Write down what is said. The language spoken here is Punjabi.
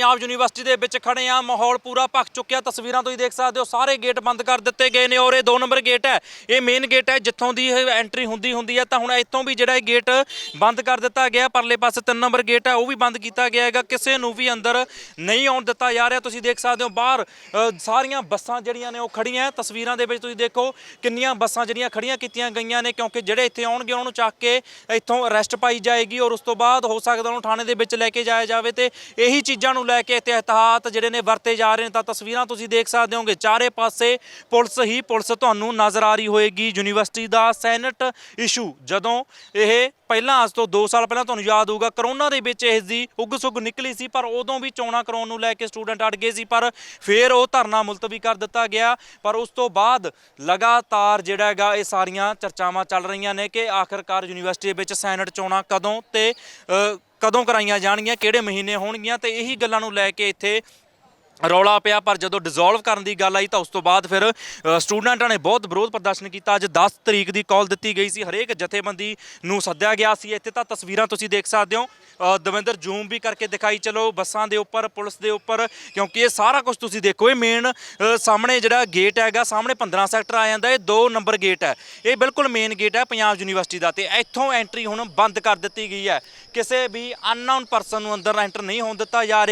ਪੰਜਾਬ ਯੂਨੀਵਰਸਿਟੀ ਦੇ ਵਿੱਚ ਖੜੇ ਆ ਮਾਹੌਲ ਪੂਰਾ ਭਖ ਚੁੱਕਿਆ। ਤਸਵੀਰਾਂ ਤੁਸੀਂ ਦੇਖ ਸਕਦੇ ਹੋ। ਸਾਰੇ ਗੇਟ ਬੰਦ ਕਰ ਦਿੱਤੇ ਗਏ ਨੇ ਔਰ ਇਹ 2 ਨੰਬਰ ਗੇਟ ਹੈ। ਇਹ ਮੇਨ ਗੇਟ ਹੈ। ਜਿੱਥੋਂ ਦੀ ਐਂਟਰੀ ਹੁੰਦੀ ਹੁੰਦੀ ਹੈ। ਤਾਂ ਹੁਣ ਇੱਥੋਂ ਵੀ ਜਿਹੜਾ ਇਹ ਗੇਟ ਬੰਦ ਕਰ ਦਿੱਤਾ ਗਿਆ। ਪਰਲੇ ਪਾਸੇ 3 ਨੰਬਰ ਗੇਟ ਹੈ। ਉਹ ਵੀ ਬੰਦ ਕੀਤਾ ਗਿਆ ਹੈਗਾ। ਕਿਸੇ ਨੂੰ ਵੀ ਅੰਦਰ ਨਹੀਂ ਆਉਣ ਦਿੱਤਾ ਜਾ ਰਿਹਾ। ਤੁਸੀਂ ਦੇਖ ਸਕਦੇ ਹੋ ਬਾਹਰ ਸਾਰੀਆਂ ਬੱਸਾਂ ਜਿਹੜੀਆਂ ਨੇ ਉਹ ਖੜੀਆਂ ਤਸਵੀਰਾਂ ਦੇ ਵਿੱਚ ਤੁਸੀਂ ਦੇਖੋ ਕਿੰਨੀਆਂ ਬੱਸਾਂ ਜਿਹੜੀਆਂ ਖੜੀਆਂ ਕੀਤੀਆਂ ਗਈਆਂ ਨੇ। ਕਿਉਂਕਿ ਜਿਹੜੇ ਇੱਥੇ ਆਉਣਗੇ, ਉਹਨਾਂ ਨੂੰ ਚੱਕ ਕੇ ਇੱਥੋਂ ਅਰੈਸਟ ਪਾਈ ਜਾਏਗੀ ਔਰ ਉਸ ਤੋਂ ਬਾਅਦ ਹੋ ਸਕਦਾ ਉਹਨੂੰ ਥਾਣੇ ਦੇ ਵਿੱਚ ਲੈ ਕੇ ਜਾਇਆ ਜਾਵੇ। ਤੇ ਇਹੀ ਚੀਜ਼ਾਂ ਨੂੰ ਲੈ ਕੇ ਇੱਥੇ ਇਤਿਹਾਤ ਜਿਹੜੇ ਨੇ ਵਰਤੇ ਜਾ ਰਹੇ ਨੇ, ਤਾਂ ਤਸਵੀਰਾਂ ਤੁਸੀਂ ਦੇਖ ਸਕਦੇ ਹੋਗੇ। ਚਾਰੇ ਪਾਸੇ ਪੁਲਿਸ ਹੀ ਪੁਲਿਸ ਤੁਹਾਨੂੰ ਨਜ਼ਰ ਆ ਰਹੀ ਹੋਏਗੀ। ਯੂਨੀਵਰਸਿਟੀ ਦਾ ਸੈਨੇਟ ਇਸ਼ੂ, ਜਦੋਂ ਇਹ ਪਹਿਲਾਂ ਅੱਜ ਤੋਂ 2 ਸਾਲ ਪਹਿਲਾਂ ਤੁਹਾਨੂੰ ਯਾਦ ਹੋਊਗਾ, ਕਰੋਨਾ ਦੇ ਵਿੱਚ ਇਸ ਦੀ ਉੱਗ ਸੁੱਗ ਨਿਕਲੀ ਸੀ, ਪਰ ਉਦੋਂ ਵੀ ਚੋਣਾਂ ਕਰਾਉਣ ਨੂੰ ਲੈ ਕੇ ਸਟੂਡੈਂਟ ਅੜ ਗਏ ਸੀ, ਪਰ ਫਿਰ ਉਹ ਧਰਨਾ ਮੁਲਤਵੀ ਕਰ ਦਿੱਤਾ ਗਿਆ। ਪਰ ਉਸ ਤੋਂ ਬਾਅਦ ਲਗਾਤਾਰ ਜਿਹੜਾ ਹੈਗਾ, ਇਹ ਸਾਰੀਆਂ ਚਰਚਾਵਾਂ ਚੱਲ ਰਹੀਆਂ ਨੇ ਕਿ ਆਖਰਕਾਰ ਯੂਨੀਵਰਸਿਟੀ ਦੇ ਵਿੱਚ ਸੈਨੇਟ ਚੋਣਾਂ ਕਦੋਂ ਤੇ ਕਦੋਂ ਕਰਾਈਆਂ ਜਾਣਗੀਆਂ ਕਿਹੜੇ ਮਹੀਨੇ ਹੋਣਗੀਆਂ ਤੇ ਇਹੀ ਗੱਲਾਂ ਨੂੰ ਲੈ ਕੇ ਇੱਥੇ ਰੌਲਾ ਪਿਆ, ਪਰ ਜਦੋਂ ਡਿਸੋਲਵ ਕਰਨ ਦੀ ਗੱਲ ਆਈ ਤਾਂ ਉਸ ਤੋਂ ਬਾਅਦ ਫਿਰ ਸਟੂਡੈਂਟਾਂ ਨੇ ਬਹੁਤ ਵਿਰੋਧ ਪ੍ਰਦਰਸ਼ਨ ਕੀਤਾ। ਅੱਜ 10 ਤਰੀਕ ਦੀ ਕਾਲ ਦਿੱਤੀ ਗਈ ਸੀ। ਹਰੇਕ ਜਥੇਬੰਦੀ ਨੂੰ ਸੱਦਿਆ ਗਿਆ ਸੀ। ਇੱਥੇ ਤਾਂ ਤਸਵੀਰਾਂ ਤੁਸੀਂ ਦੇਖ ਸਕਦੇ ਹੋ। ਦਵਿੰਦਰ ਜ਼ੂਮ ਵੀ ਕਰਕੇ ਦਿਖਾਈ। ਚਲੋ, ਬੱਸਾਂ ਦੇ ਉੱਪਰ, ਪੁਲਿਸ ਦੇ ਉੱਪਰ, ਕਿਉਂਕਿ ਇਹ ਸਾਰਾ ਕੁਝ ਤੁਸੀਂ ਦੇਖੋ। ਇਹ ਮੇਨ ਸਾਹਮਣੇ ਜਿਹੜਾ ਗੇਟ ਹੈਗਾ, ਸਾਹਮਣੇ 15 ਸੈਕਟਰ ਆ ਜਾਂਦਾ। ਇਹ 2 ਨੰਬਰ ਗੇਟ ਹੈ। ਇਹ ਬਿਲਕੁਲ ਮੇਨ ਗੇਟ ਹੈ ਪੰਜਾਬ ਯੂਨੀਵਰਸਿਟੀ ਦਾ ਤੇ ਇੱਥੋਂ ਐਂਟਰੀ ਹੁਣ ਬੰਦ ਕਰ ਦਿੱਤੀ ਗਈ ਹੈ। ਕਿਸੇ ਵੀ ਅਨਨੋਨ ਪਰਸਨ ਨੂੰ ਅੰਦਰ ਐਂਟਰ ਨਹੀਂ ਹੋਣ ਦਿੱਤਾ ਜਾ ਰਿਹਾ।